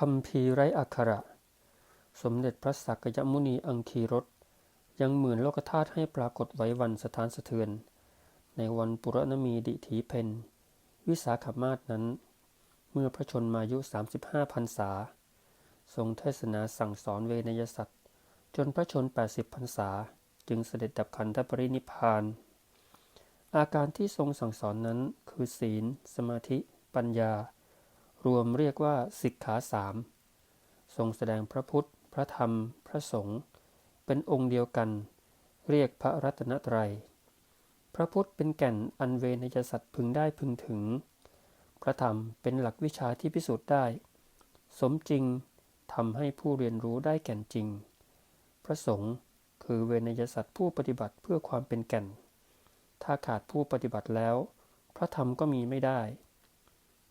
คำพีไรอักขระ สมเด็จพระสักยมุนีอังคีรสยังหมื่นโลกธาตุให้ปรากฏไว้วันสถานสะเทือน ในวันปุรณมีดิถีเพนวิสาขมาศนั้น เมื่อพระชนมายุ 35พรรษา ทรงเทศนาสั่งสอนเวนยสัตว์ จนพระชน 80พรรษา จึงเสด็จดับขันธปรินิพาน อาการที่ทรงสั่งสอนนั้นคือศีล สมาธิ ปัญญา รวมเรียกว่าสิกขาสามทรงแสดงพระพุทธ พระธรรม พระสงฆ์เป็นองค์เดียวกัน เรียกพระรัตนตรัย พระพุทธเป็นแก่นอันเวนยสัตว์พึงได้พึงถึง พระธรรมเป็นหลักวิชาที่พิสูจน์ได้ สมจริงทำให้ผู้เรียนรู้ได้แก่นจริง พระสงฆ์คือเวนยสัตว์ผู้ปฏิบัติเพื่อความเป็นแก่น ถ้าขาดผู้ปฏิบัติแล้ว พระธรรมก็มีไม่ได้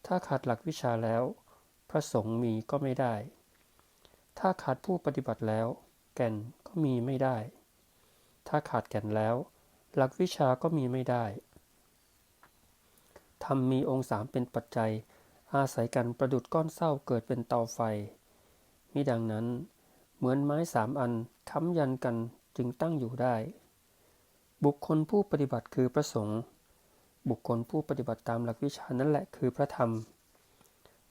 ถ้าขาดหลักวิชาแล้ว พระสงฆ์มีก็ไม่ได้ ถ้าขาดผู้ปฏิบัติแล้ว แก่นก็มีไม่ได้ ถ้าขาดแก่นแล้ว หลักวิชาก็มีไม่ได้ธรรมมีองค์สามเป็นปัจจัย อาศัยกันประดุดก้อนเศร้าเกิดเป็นเตาไฟมิดังนั้น เหมือนไม้สามอันค้ำยันกันจึงตั้งอยู่ได้ บุคคลผู้ปฏิบัติคือพระสงฆ์ บุคคลผู้ปฏิบัติตามหลักวิชานั่นแหละคือพระธรรม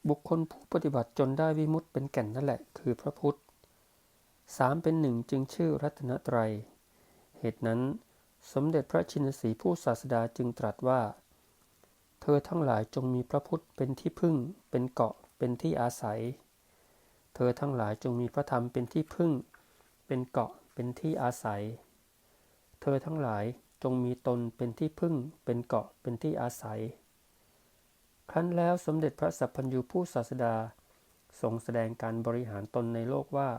บุคคลผู้ปฏิบัติจนได้วิมุตติเป็นแก่นนั่นแหละคือพระพุทธสามเป็นหนึ่งจึงชื่อรัตนตรัย เหตุนั้น สมเด็จพระชินสีผู้ศาสดาจึงตรัสว่า เธอทั้งหลายจงมีพระพุทธเป็นที่พึ่ง เป็นเกาะเป็นที่อาศัย เธอทั้งหลายจงมีพระธรรมเป็นที่พึ่ง เป็นเกาะเป็นที่อาศัย เธอทั้งหลาย จงมีตนเป็นที่พึ่งเป็นเกาะเป็นที่อาศัย ครั้นแล้วสมเด็จพระสัพพัญญูผู้ศาสดา ทรงแสดงการบริหารตนในโลกว่า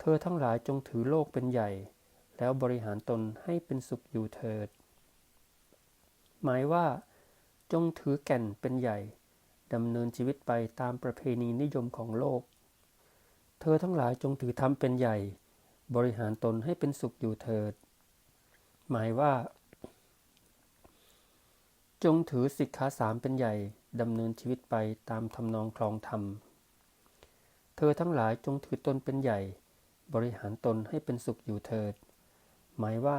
เธอทั้งหลายจงถือโลกเป็นใหญ่ แล้วบริหารตนให้เป็นสุขอยู่เถิด หมายว่า จงถือแก่นเป็นใหญ่ดำเนินชีวิตไปตามประเพณีนิยมของโลก เธอทั้งหลายจงถือธรรมเป็นใหญ่ บริหารตนให้เป็นสุขอยู่เถิด หมายว่า จงถือสิกขาสามเป็นใหญ่ดำเนินชีวิตไปตามทำนองคลองธรรม เธอทั้งหลายจงถือตนเป็นใหญ่ บริหารตนให้เป็นสุขอยู่เถิด หมายว่า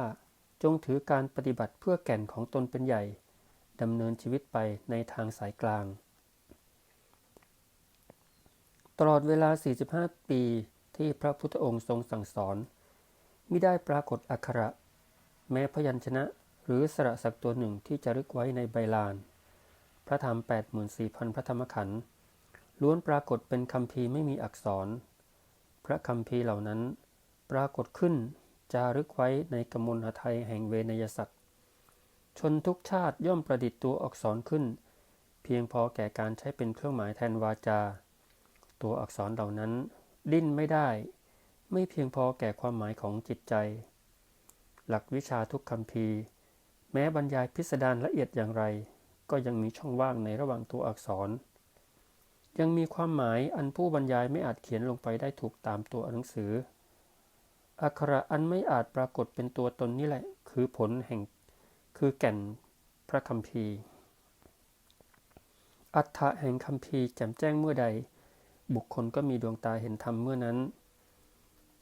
จงถือการปฏิบัติเพื่อแก่นของตนเป็นใหญ่ดำเนินชีวิตไปในทางสายกลาง ตลอดเวลา 45 ปีที่พระพุทธองค์ทรงสั่งสอน มิได้ปรากฏอักขระ แม้พยัญชนะหรือสระสักตัวหนึ่งที่จะรึกไว้ในใบลาน พระธรรม 84,000 พระธรรมขันธ์ล้วนปรากฏเป็นคำพีไม่มีอักษร พระคำพีเหล่านั้นปรากฏขึ้นจารึกไว้ในกมลหทัยแห่งเวนยสัตว์ชนทุกชาติย่อมประดิษฐ์ตัวอักษรขึ้น เพียงพอแก่การใช้เป็นเครื่องหมายแทนวาจา ตัวอักษรเหล่านั้น ดิ้นไม่ได้ ไม่เพียงพอแก่ความหมายของจิตใจ หลักวิชาทุกคำพีแม้บรรยายพิสดารละเอียดอย่างไร ก็ยังมีช่องว่างในระหว่างตัวอักษร ยังมีความหมายอันผู้บรรยายไม่อาจเขียนลงไปได้ถูกตามตัวหนังสือ อักขระอันไม่อาจปรากฏเป็นตัวตนนี่แหละ คือผลแห่งคือแก่นพระคำพีอัฏฐะแห่งคำพีแจ่มแจ้งเมื่อใด บุคคลก็มีดวงตาเห็นธรรมเมื่อนั้น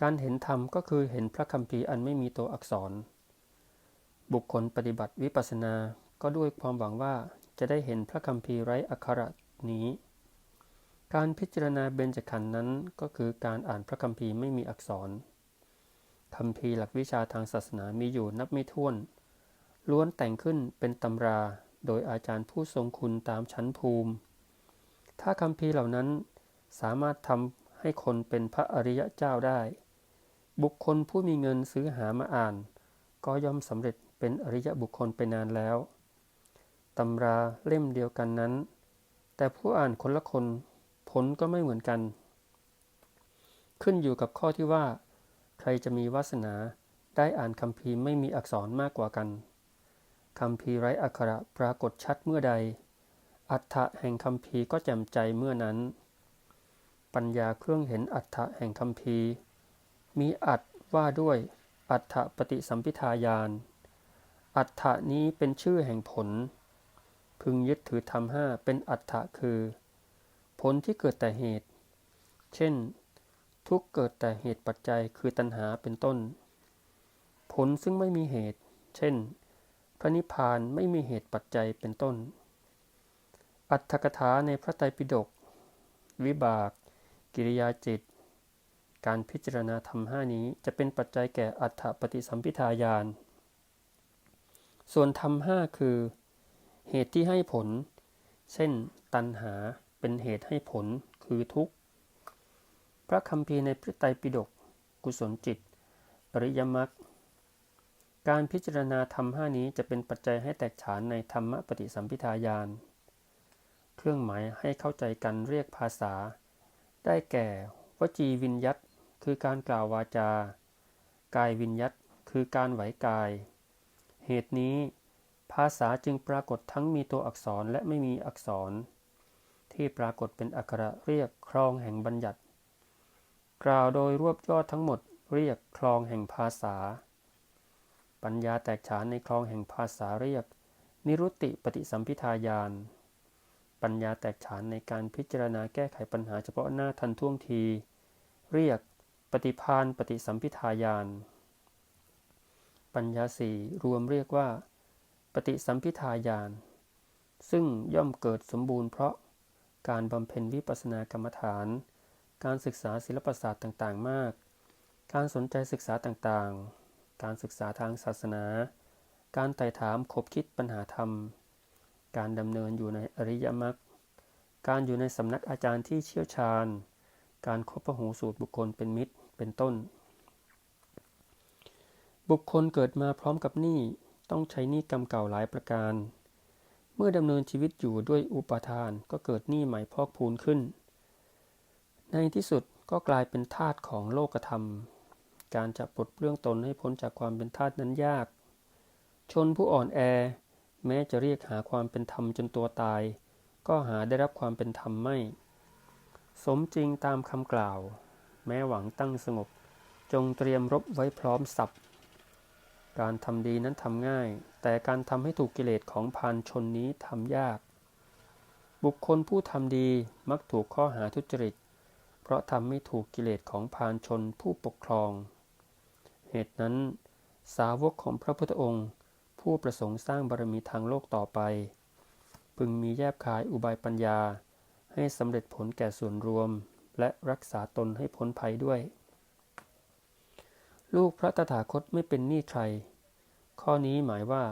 การเห็นธรรมก็คือเห็นพระคำพีอันไม่มีตัวอักษร บุคคลปฏิบัติวิปัสสนาก็ด้วยความหวังว่าจะได้เห็นพระคำพีไร้อักขระนี้ การพิจารณาเบญจขันธ์นั้นก็คือการอ่านพระคำพีไม่มีอักษรคำพีหลักวิชาทางศาสนามีอยู่นับไม่ถ้วน ล้วนแต่งขึ้นเป็นตำราโดยอาจารย์ผู้ทรงคุณตามชั้นภูมิ ถ้าคำพีเหล่านั้นสามารถทำให้คนเป็นพระอริยเจ้าได้ บุคคลผู้มีเงินซื้อหามาอ่าน ก็ย่อมสำเร็จเป็นอริยบุคคลไปนานแล้วตำราเล่มเดียวกันนั้น แต่ผู้อ่านคนละคนผลก็ไม่เหมือนกัน ขึ้นอยู่กับข้อที่ว่า ใครจะมีวาสนาได้อ่านคำพีไม่มีอักษรมากกว่ากันคำพีไร้อักขระปรากฏชัดเมื่อใด อัฏฐะแห่งคำพีก็แจ่มใจเมื่อนั้น ปัญญาเครื่องเห็นอัฏฐะแห่งคำพี มีอัดว่าด้วย อัฏฐปฏิสัมพิทายาน อัฏฐะนี้เป็นชื่อแห่งผล พึงยึดถือธรรมห้าเป็นอัฏฐะคือ ผลที่เกิดแต่เหตุ เช่น ทุกเกิดแต่เหตุปัจจัยคือตัณหาเป็นต้น ผลซึ่งไม่มีเหตุ เช่น พระนิพพานไม่มีเหตุปัจจัยเป็นต้น อัตถกถาในพระไตรปิฎกวิบาก กิริยาจิต การพิจารณาธรรมห้านี้จะเป็นปัจจัยแก่อัตถปฏิสัมพิทาญาณ ส่วนธรรมห้าคือ เหตุที่ให้ผล เช่น ตัณหาเป็นเหตุให้ผลคือทุกข์ พระคัมภีร์ในพระไตรปิฎกกุศลจิต อริยมรรคการพิจารณาธรรมห้านี้จะเป็นปัจจัยให้แตกฉานในธรรมปฏิสัมพิทาญาณ เครื่องหมายให้เข้าใจกันเรียกภาษา ได้แก่ วจีวิญยัต คือการกล่าววาจา กายวิญยัตคือการไหวกาย เหตุนี้ ภาษาจึงปรากฏทั้งมีตัวอักษรและไม่มีอักษร ที่ปรากฏเป็นอักขระเรียกครองแห่งบัญญัติ กล่าวโดยรวบยอดทั้งหมดเรียกคลองแห่งภาษา ปัญญาแตกฉานในคลองแห่งภาษาเรียก นิรุตติปฏิสัมพิทาญาณปัญญาแตกฉานในการพิจารณาแก้ไขปัญหาเฉพาะหน้าทันท่วงที เรียก ปฏิพานปฏิสัมพิทาญาณปัญญาสี่รวมเรียกว่า ปฏิสัมพิทาญาณซึ่งย่อมเกิดสมบูรณ์เพราะการบำเพ็ญวิปัสสนากรรมฐาน การศึกษาศิลปศาสตร์ต่างๆ มาก การสนใจศึกษาต่างๆ การศึกษาทางศาสนา การไต่ถามคบคิดปัญหาธรรม การดำเนินอยู่ในอริยมรรค การอยู่ในสำนักอาจารย์ที่เชี่ยวชาญ การคบประหูสูตรบุคคลเป็นมิตรเป็นต้น บุคคลเกิดมาพร้อมกับหนี้ต้องใช้หนี้กรรมเก่าหลายประการ เมื่อดำเนินชีวิตอยู่ด้วยอุปทานก็เกิดหนี้ใหม่พอกพูนขึ้น ในที่สุดก็กลายเป็นทาสของโลกธรรม การจะปลดเปลื้องตนให้พ้นจากความเป็นทาสนั้นยาก ชนผู้อ่อนแอ แม้จะเรียกหาความเป็นธรรมจนตัวตาย ก็หาได้รับความเป็นธรรมไม่ สมจริงตามคำกล่าว แม้หวังตั้งสงบ จงเตรียมรบไว้พร้อมสับการทำดีนั้นทำง่าย แต่การทำให้ถูกกิเลสของพานชนนี้ทำยาก บุคคลผู้ทำดีมักถูกข้อหาทุจริต เพราะทำไม่ถูกกิเลสของพานชนผู้ปกครอง เหตุนั้น สาวกของพระพุทธองค์ ผู้ประสงค์สร้างบารมีทางโลกต่อไป พึงมีแยบคายอุบายปัญญา ให้สำเร็จผลแก่ส่วนรวม และรักษาตนให้พ้นภัยด้วย ลูกพระตถาคตไม่เป็นหนี้ใคร ข้อนี้หมายว่า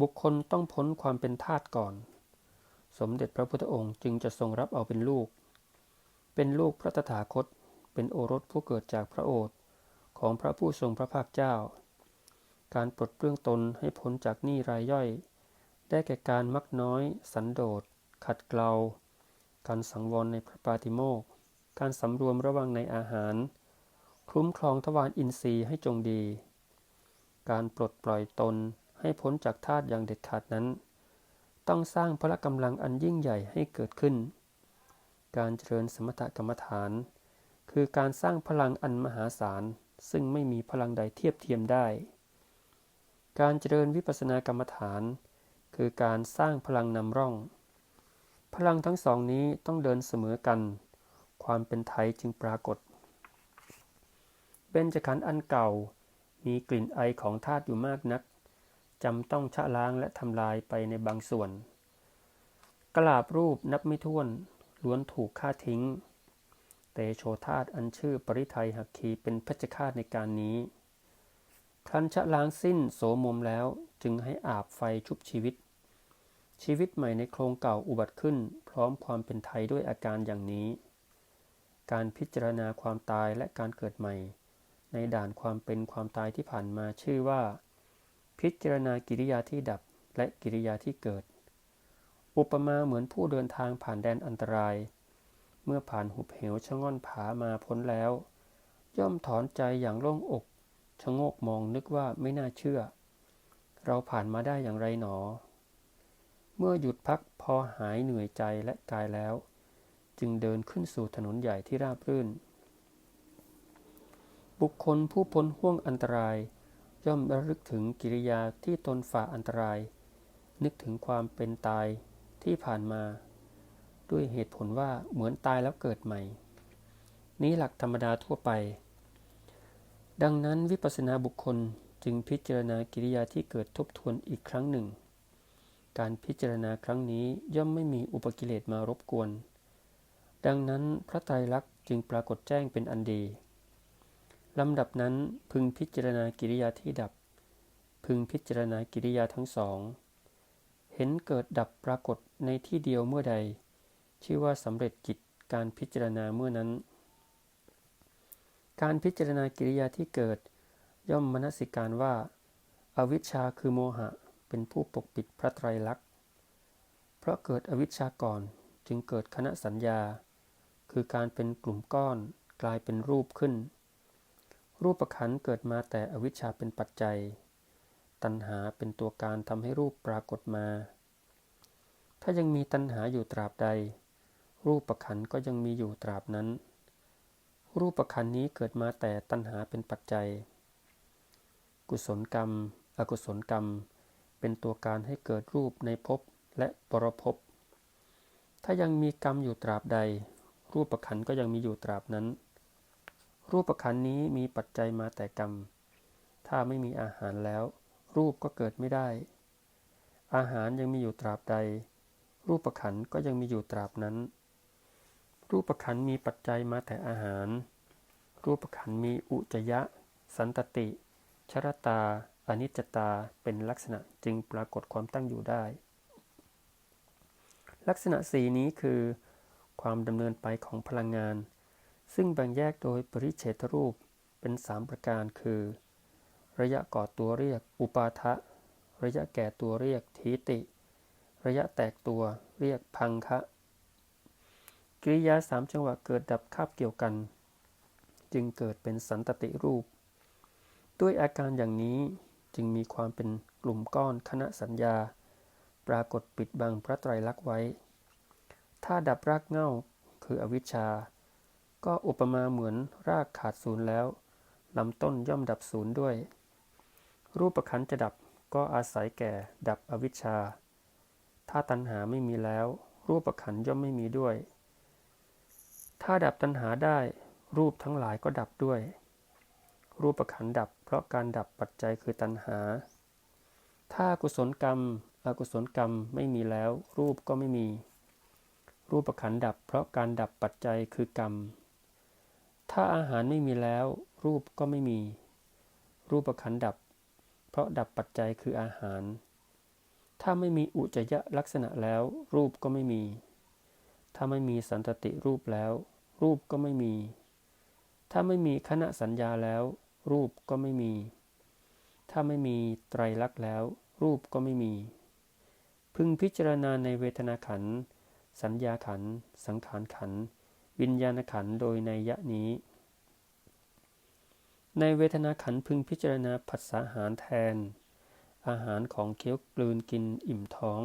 บุคคลต้องพ้นความเป็นทาสก่อน สมเด็จพระพุทธองค์จึงจะทรงรับเอาเป็นลูก เป็นลูกพระตถาคต เป็นโอรสผู้เกิดจากพระโอษฐ์ของพระผู้ทรงพระภาคเจ้า การปลดเปลื้องตนให้พ้นจากหนี้รายย่อย ได้แก่การมักน้อย สันโดษขัดเกลา การสังวรในพระปาติโมกข์การสำรวมระวังในอาหาร คุ้มครองทวารอินทรีย์ให้จงดี การปลดปล่อยตนให้พ้นจากทาตุอย่างเด็ดขาดนั้น ต้องสร้างพละกำลังอันยิ่งใหญ่ให้เกิดขึ้น การเจริญสมถกรรมฐาน คือการสร้างพลังอันมหาศาล ซึ่งไม่มีพลังใดเทียบเทียมได้ การเจริญวิปัสสนากรรมฐาน คือการสร้างพลังนำร่อง พลังทั้งสองนี้ต้องเดินเสมอกัน ความเป็นไทยจึงปรากฏ เบญจขันธ์อันเก่า มีกลิ่นไอของธาตุอยู่มากนักจำต้องชะล้างและทำลายไปในบางส่วน กลาบรูปนับไม่ถ้วน ล้วนถูกฆ่าทิ้ง เตโชธาตุอันชื่อปริไทยหักขีเป็นเพชฆาตในการนี้ ครั้นชะล้างสิ้นโสมมแล้วจึงให้อาบไฟชุบชีวิต ชีวิตใหม่ในโครงเก่าอุบัติขึ้น พร้อมความเป็นไทยด้วยอาการอย่างนี้ การพิจารณาความตายและการเกิดใหม่ ในด่านความเป็นความตายที่ผ่านมาชื่อว่า พิจารณากิริยาที่ดับและกิริยาที่เกิด อุปมาเหมือนผู้เดินทางผ่านแดนอันตราย เมื่อผ่านหุบเหวชะง่อนผามาพ้นแล้ว ย่อมถอนใจอย่างโล่งอกชะโงกมองนึกว่าไม่น่าเชื่อ เราผ่านมาได้อย่างไรหนอ เมื่อหยุดพักพอหายเหนื่อยใจและกายแล้ว จึงเดินขึ้นสู่ถนนใหญ่ที่ราบรื่น บุคคลผู้พ้นห่วงอันตราย ย่อมระลึกถึงกิริยาที่ตนฝ่าอันตราย นึกถึงความเป็นตายที่ผ่านมา ด้วยเหตุผลว่าเหมือนตายแล้วเกิดใหม่ นี้หลักธรรมดาทั่วไป ดังนั้นวิปัสสนาบุคคลจึงพิจารณากิริยาที่เกิดทบทวนอีกครั้งหนึ่ง การพิจารณาครั้งนี้ย่อมไม่มีอุปกิเลสมารบกวน ดังนั้นพระไตรลักษณ์จึงปรากฏแจ้งเป็นอันดีลำดับนั้นพึงพิจารณากิริยาที่ดับ พึงพิจารณากิริยาทั้งสอง เห็นเกิดดับปรากฏในที่เดียวเมื่อใด ชื่อว่าสำเร็จกิจการพิจารณาเมื่อนั้น การพิจารณากิริยาที่เกิด ย่อมมนสิการว่าอาวิชชาคือโมหะ เป็นผู้ปกปิดพระไตรลักษณ์ เพราะเกิดอวิชชาก่อนจึงเกิดคณะสัญญา คือการเป็นกลุ่มก้อนกลายเป็นรูปขึ้น รูปประขันเกิดมาแต่อวิชชาเป็นปัจจัย ตัณหาเป็นตัวการทำให้รูปปรากฏมา ถ้ายังมีตัณหาอยู่ตราบใด รูปประขันก็ยังมีอยู่ตราบนั้น รูปประขันนี้เกิดมาแต่ตัณหาเป็นปัจจัย กุศลกรรม อกุศลกรรม เป็นตัวการให้เกิดรูปในภพและปรภพ ถ้ายังมีกรรมอยู่ตราบใด รูปประคันก็ยังมีอยู่ตราบนั้น รูปประคันนี้มีปัจจัยมาแต่กรรม ถ้าไม่มีอาหารแล้ว รูปก็เกิดไม่ได้ อาหารยังมีอยู่ตราบใด รูปประคันก็ยังมีอยู่ตราบนั้น รูปประคันมีปัจจัยมาแต่อาหาร รูปประคันมีอุจยะ สันตติ ชรตา อนิจจตาเป็นลักษณะจึงปรากฏความตั้งอยู่ได้ ลักษณะสีนี้คือ ความดำเนินไปของพลังงาน ซึ่งแบ่งแยกโดยปริเฉทรูปเป็นสามประการคือ ระยะก่อตัวเรียก อุปาทะ ระยะแก่ตัวเรียกทีติ ระยะแตกตัวเรียกพังคะกิริยาสามจังหวะเกิดดับคาบเกี่ยวกัน จึงเกิดเป็นสันตติรูป ด้วยอาการอย่างนี้ จึงมีความเป็นกลุ่มก้อนคณะสัญญา ปรากฏปิดบังพระไตรลักษณ์ไว้ ถ้าดับรากเง่าคืออวิชชา ก็อุปมาเหมือนรากขาดศูนย์แล้วลำต้นย่อมดับศูนย์ด้วย รูปขันจะดับก็อาศัยแก่ดับอวิชชา ถ้าตัณหาไม่มีแล้ว รูปขันย่อมไม่มีด้วย ถ้าดับตัณหาได้ รูปทั้งหลายก็ดับด้วย รูปขันดับ เพราะการดับปัจจัยคือตัณหา ถ้ากุศลกรรม อกุศลกรรมไม่มีแล้ว รูปก็ไม่มี รูปขันดับ เพราะการดับปัจจัยคือกรรม ถ้าอาหารไม่มีแล้ว รูปก็ไม่มี รูปขันดับ เพราะดับปัจจัยคืออาหาร ถ้าไม่มีอุจยะลักษณะแล้ว รูปก็ไม่มี ถ้าไม่มีสันตติรูปแล้ว รูปก็ไม่มี ถ้าไม่มีคณะสัญญาแล้ว รูปก็ไม่มี ถ้าไม่มีไตรลักษณ์แล้ว รูปก็ไม่มี พึงพิจารณาในเวทนาขัน สัญญาขัน สังขารขัน วิญญาณขันโดยในยะนี้ ในเวทนาขันพึงพิจารณาผัสสะหารแทน อาหารของเคี้ยวกลืนกินอิ่มท้อง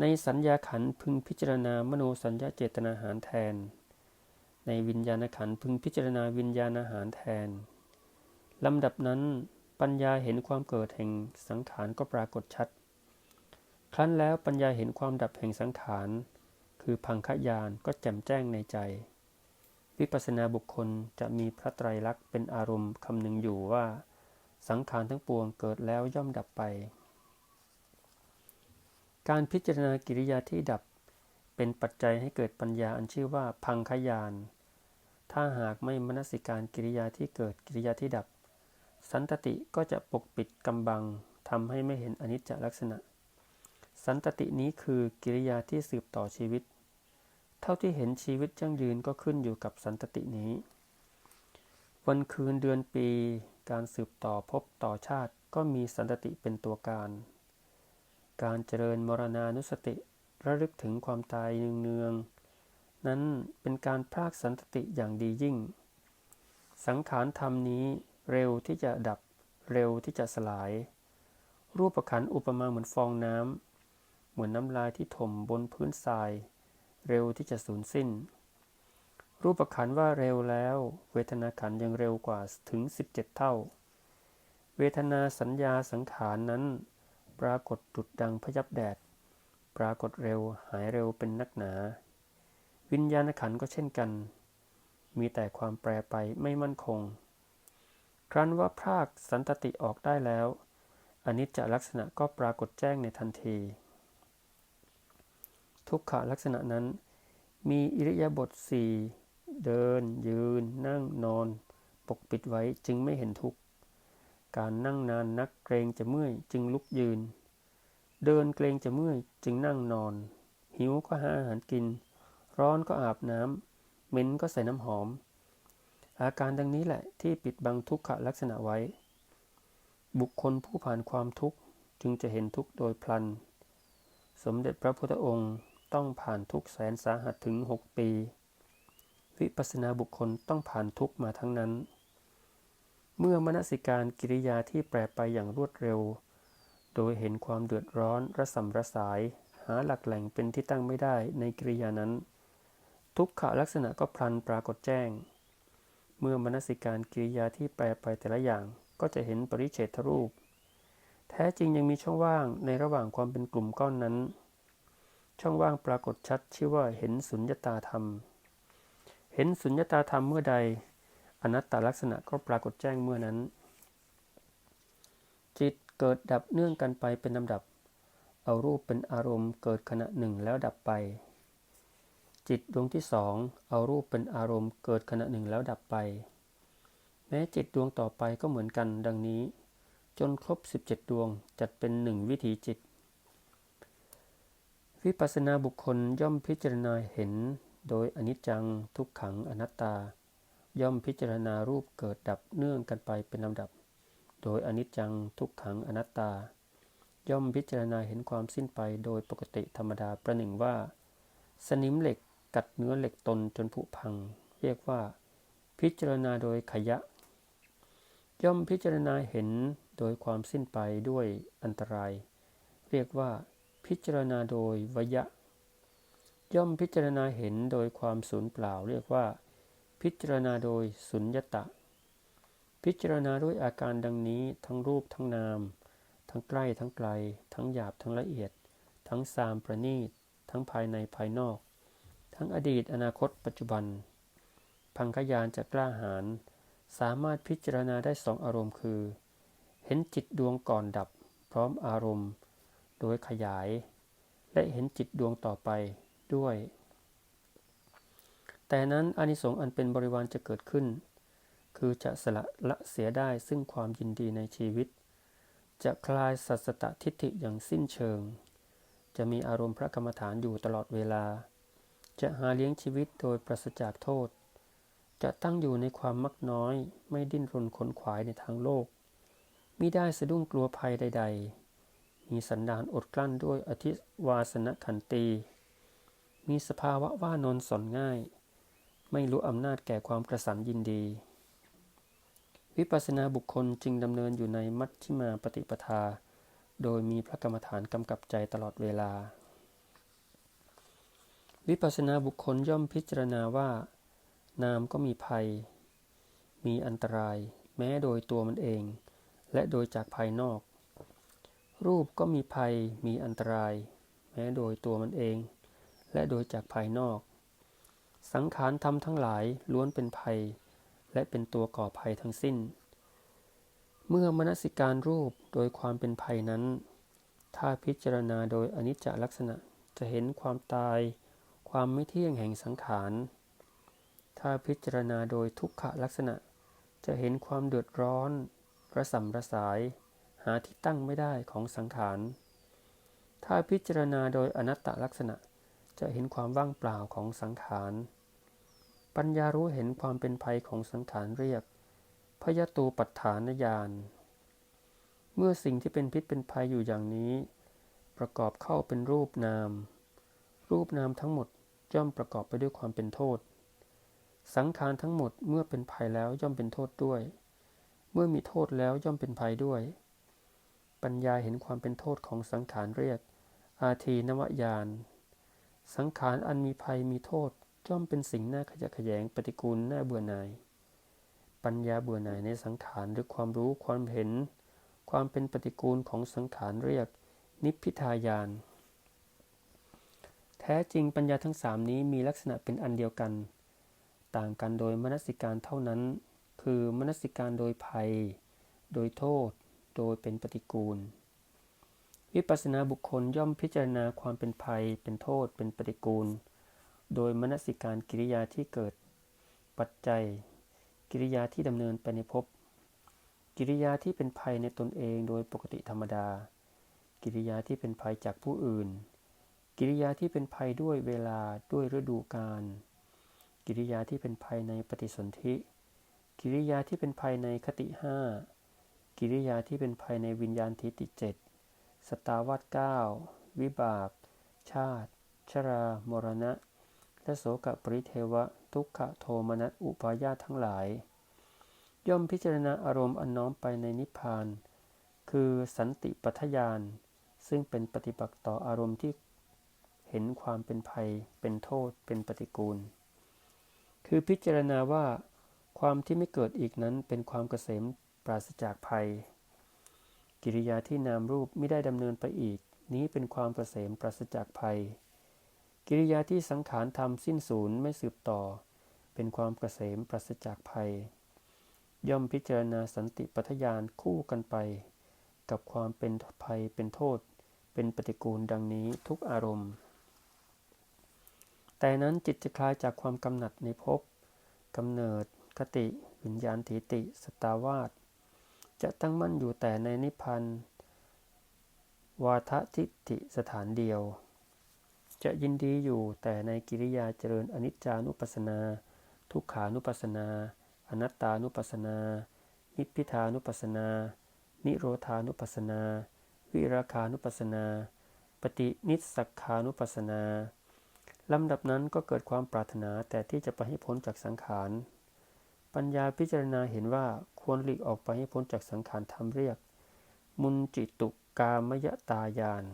ในสัญญาขันพึงพิจารณามโนสัญญาเจตนาหารแทน ในวิญญาณขันพึงพิจารณาวิญญาณอาหารแทนลำดับนั้นปัญญาเห็นความเกิดแห่งสังขารก็ปรากฏชัด ครั้นแล้วปัญญาเห็นความดับแห่งสังขาร คือพังคยานก็แจ่มแจ้งในใจ วิปัสสนาบุคคลจะมีพระไตรลักษณ์เป็นอารมณ์คำหนึ่งอยู่ว่า สังขารทั้งปวงเกิดแล้วย่อมดับไป การพิจารณากิริยาที่ดับเป็นปัจจัยให้เกิดปัญญาอันชื่อว่าพังคยาน ถ้าหากไม่มนสิการกิริยาที่เกิดกิริยาที่ดับ สันตติก็จะปกปิดกำบังทำให้ไม่เห็นอนิจจลักษณะ สันตตินี้คือกิริยาที่สืบต่อชีวิต เท่าที่เห็นชีวิตยั่งยืนก็ขึ้นอยู่กับสันตตินี้ วันคืนเดือนปี การสืบต่อพบต่อชาติก็มีสันตติเป็นตัวการ การเจริญมรณานุสติระลึกถึงความตายเนืองๆ นั้นเป็นการพรากสันติอย่างดียิ่ง สังขารธรรมนี้เร็วที่จะดับเร็วที่จะสลาย รูปประขันอุปมาเหมือนฟองน้ำเหมือนน้ำลายที่ถมบนพื้นทราย เร็วที่จะสูญสิ้น รูปประขันว่าเร็วแล้ว เวทนาขันยังเร็วกว่าถึง 17 เท่า เวทนาสัญญาสังขารนั้น ปรากฏดุดดังพยับแดด ปรากฏเร็วหายเร็วเป็นนักหนา วิญญาณขันก็เช่นกัน มีแต่ความแปรไปไม่มั่นคง ครั้นว่าพรากสันตติออกได้แล้วอนิจจลักษณะก็ปรากฏแจ้งในทันที ทุกขลักษณะนั้น มีอิริยาบถสี่เดิน ยืน นั่งนอน ปกปิดไว้จึงไม่เห็นทุกข์ การนั่งนานนักเกรงจะเมื่อยจึงลุกยืน เดินเกรงจะเมื่อยจึงนั่งนอน หิวก็หาอาหารกิน ร้อนก็อาบน้ำเหม็นก็ใส่น้ำหอม อาการดังนี้แหละที่ปิดบังทุกขลักษณะไว้ บุคคลผู้ผ่านความทุกข์จึงจะเห็นทุกข์โดยพลัน สมเด็จพระพุทธองค์ต้องผ่านทุกแสนสาหัสถึงหกปี วิปัสสนาบุคคลต้องผ่านทุกมาทั้งนั้น เมื่อมนสิการกิริยาที่แปรไปอย่างรวดเร็ว โดยเห็นความเดือดร้อนระสำระสาย หาหลักแหล่งเป็นที่ตั้งไม่ได้ในกิริยานั้น ทุกขลักษณะก็พลันปรากฏแจ้ง เมื่อมนสิการกิริยาที่แปรไปแต่ละอย่างก็จะเห็นปริเฉทรูป แท้จริงยังมีช่องว่างในระหว่างความเป็นกลุ่มก้อนนั้น ช่องว่างปรากฏชัดชื่อว่าเห็นสุญญตาธรรม เห็นสุญญตาธรรมเมื่อใด อนัตตลักษณะก็ปรากฏแจ้งเมื่อนั้น จิตเกิดดับเนื่องกันไปเป็นลำดับ เอารูปเป็นอารมณ์เกิดขณะหนึ่งแล้วดับไป จิตดวงที่สองเอารูปเป็นอารมณ์เกิดขณะหนึ่งแล้วดับไป แม้จิตดวงต่อไปก็เหมือนกันดังนี้ จนครบ 17 ดวงจัดเป็นหนึ่งวิถีจิต วิปัสสนาบุคคลย่อมพิจารณาเห็น โดยอนิจจังทุกขังอนัตตา ย่อมพิจารณารูปเกิดดับเนื่องกันไปเป็นลำดับ โดยอนิจจังทุกขังอนัตตา ย่อมพิจารณาเห็นความสิ้นไปโดยปกติธรรมดาประหนึ่งว่า สนิมเหล็ก กัดเนื้อเหล็กตนจนผุพัง เรียกว่า พิจารณาโดยขยะ ย่อมพิจารณาเห็นโดยความสิ้นไปด้วยอันตราย เรียกว่า พิจารณาโดยวยะ ย่อมพิจารณาเห็นโดยความสูญเปล่า เรียกว่า พิจารณาโดยสุญญตะ พิจารณาด้วยอาการดังนี้ทั้งรูปทั้งนาม ทั้งใกล้ทั้งไกล ทั้งหยาบทั้งละเอียด ทั้งสามประณีตทั้งภายในภายนอก ทั้งอดีตอนาคตปัจจุบัน พังคยานจะกล้าหาญสามารถพิจารณาได้สองอารมณ์คือ เห็นจิตดวงก่อนดับ พร้อมอารมณ์ โดยขยาย และเห็นจิตดวงต่อไปด้วย แต่นั้นอานิสงส์อันเป็นบริวารจะเกิดขึ้น คือจะสละละเสียได้ซึ่งความยินดีในชีวิต จะคลายสัสตตทิฏฐิอย่างสิ้นเชิง จะมีอารมณ์พระกรรมฐานอยู่ตลอดเวลา จะหาเลี้ยงชีวิตโดยปราศจากโทษ จะตั้งอยู่ในความมักน้อย ไม่ดิ้นรนขนขวายในทางโลกมิได้สะดุ้งกลัวภัยใด ๆ มีสันดานอดกลั้นด้วยอธิวาสนขันตี มีสภาวะว่านอนสอนง่าย ไม่รู้อำนาจแก่ความกระสันยินดี วิปัสสนาบุคคลจึงดำเนินอยู่ในมัชฌิมาปฏิปทา โดยมีพระกรรมฐานกำกับใจตลอดเวลา วิปัสสนาบุคคลย่อมพิจารณาว่า นามก็มีภัย มีอันตราย แม้โดยตัวมันเอง และโดยจากภายนอก รูปก็มีภัย มีอันตราย แม้โดยตัวมันเอง และโดยจากภายนอก สังขารธรรมทั้งหลายล้วนเป็นภัย และเป็นตัวก่อภัยทั้งสิ้น เมื่อมนสิการรูปโดยความเป็นภัยนั้น ถ้าพิจารณาโดยอนิจจลักษณะจะเห็นความตาย ความไม่เที่ยงแห่งสังขาร ถ้าพิจารณาโดยทุกขลักษณะ จะเห็นความเดือดร้อน ระสำระสาย หาที่ตั้งไม่ได้ของสังขาร ถ้าพิจารณาโดยอนัตตลักษณะ จะเห็นความว่างเปล่าของสังขาร ปัญญารู้เห็นความเป็นภัยของสังขารเรียก พยตูปัฏฐานญาณ เมื่อสิ่งที่เป็นพิษเป็นภัยอยู่อย่างนี้ ประกอบเข้าเป็นรูปนามรูปนามทั้งหมด ย่อมประกอบไปด้วยความเป็นโทษ สังขารทั้งหมดเมื่อเป็นภัยแล้วย่อมเป็นโทษด้วย เมื่อมีโทษแล้วย่อมเป็นภัยด้วย ปัญญาเห็นความเป็นโทษของสังขารเรียก อาทีนวญาณสังขารอันมีภัยมีโทษย่อมเป็นสิ่งน่าขยะแขยงปฏิกูลน่าเบื่อหน่าย ปัญญาเบื่อหน่ายในสังขารหรือความรู้ความเห็น ความเป็นปฏิกูลของสังขารเรียก นิพพิทายาน แท้จริงปัญญาทั้งสามนี้มีลักษณะเป็นอันเดียวกัน ต่างกันโดยมนสิการเท่านั้น คือมนสิการโดยภัย โดยโทษ โดยเป็นปฏิกูล วิปัสสนาบุคคลย่อมพิจารณาความเป็นภัย เป็นโทษ เป็นปฏิกูล โดยมนสิการกิริยาที่เกิด ปัจจัย กิริยาที่ดำเนินไปในภพกิริยาที่เป็นภัยในตนเองโดยปกติธรรมดา กิริยาที่เป็นภัยจากผู้อื่น กิริยาที่เป็นภัยด้วยเวลาด้วยฤดูกาลกิริยาที่เป็นภัยในปฏิสนธิ กิริยาที่เป็นภัยในคติห้ากิริยาที่เป็นภัยในวิญญาณทิฏฐิเจ็ดสตาวาสเก้าวิบากชาติ ชรามรณะและโสกปริเทวะ ทุกขโทมนัสอุปาญาตทั้งหลาย ย่อมพิจารณาอารมณ์อันน้อมไปในนิพพาน คือสันติปัฏฐาณซึ่งเป็นปฏิปักษ์ต่ออารมณ์ที่ เห็นความเป็นภัย เป็นโทษ เป็นปฏิกูล คือพิจารณาว่า ความที่ไม่เกิดอีกนั้นเป็นความเกษมปราศจากภัย กิริยาที่นามรูปไม่ได้ดำเนินไปอีก นี้เป็นความเกษมปราศจากภัย กิริยาที่สังขารทำสิ้นสูญไม่สืบต่อ เป็นความเกษมปราศจากภัย ย่อมพิจารณาสันติปัฏฐาณคู่กันไป กับความเป็นภัยเป็นโทษ เป็นปฏิกูลดังนี้ทุกอารมณ์ แต่นั้นจิตจะคลายจากความกำหนัดในภพกำเนิด คติ วิญญาณทิติ สตาวาสจะตั้งมั่นอยู่แต่ในนิพพานวาททิฏฐิสถานเดียว จะยินดีอยู่แต่ในกิริยาเจริญอนิจจานุปัสสนา ทุกขานุปัสสนา อนัตตานุปัสสนา นิพพิทานุปัสสนา นิโรธานุปัสสนา วิราคานุปัสสนา ปฏินิสสักขานุปัสสนา ลำดับนั้นก็เกิดความปรารถนาแต่ที่จะไปให้พ้นจากสังขาร ปัญญาพิจารณาเห็นว่าควรหลีกออกไปให้พ้นจากสังขารธรรมเรียก มุนจิตุกามยตายาน